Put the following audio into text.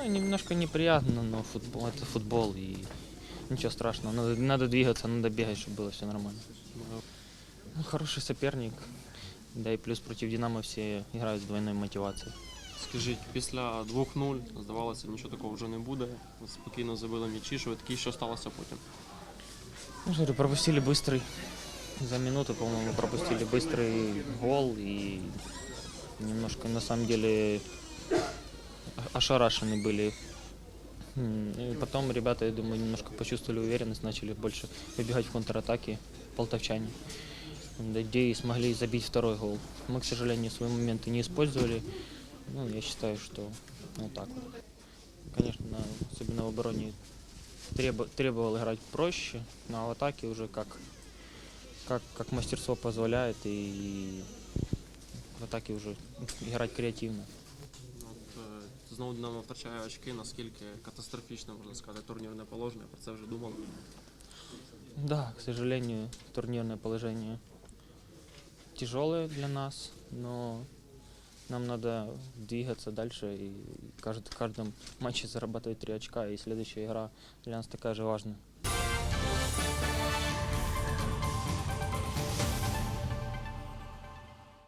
Ну, немножко неприятно, но футбол это футбол и ничего страшного. Надо, надо двигаться, надо бегать, чтобы было все нормально. Ну, хороший соперник. Да и плюс против Динамо все играют с двойной мотивацией. Скажіть, після 2-0 здавалося, нічого такого вже не буде. Ви Спокійно забили м'ячі, швидкі, що сталося потім? Ну, смотри, пропустили быстрый. За минуту, по-моему, пропустили быстрый гол и немножко на самом деле о- ошарашены были. И потом ребята, я думаю, немножко почувствовали уверенность, начали больше выбегать в контратаке полтовчане. Где и смогли забить второй гол. Мы, к сожалению, свои моменты не использовали. Ну, я считаю, что вот так вот. Конечно, особенно в обороне требо- требовал играть проще, но в атаке уже как, как, как мастерство позволяет, и в атаке уже играть креативно. Знову Динамо втрачає очки, наскільки катастрофічно, можна сказати, турнірне положення, про це вже думали. Да, к сожалению, турнирное положение тяжелое для нас, но нам надо двигаться дальше и кажд- в каждом матче зарабатывать три очка, и следующая игра для нас такая же важная.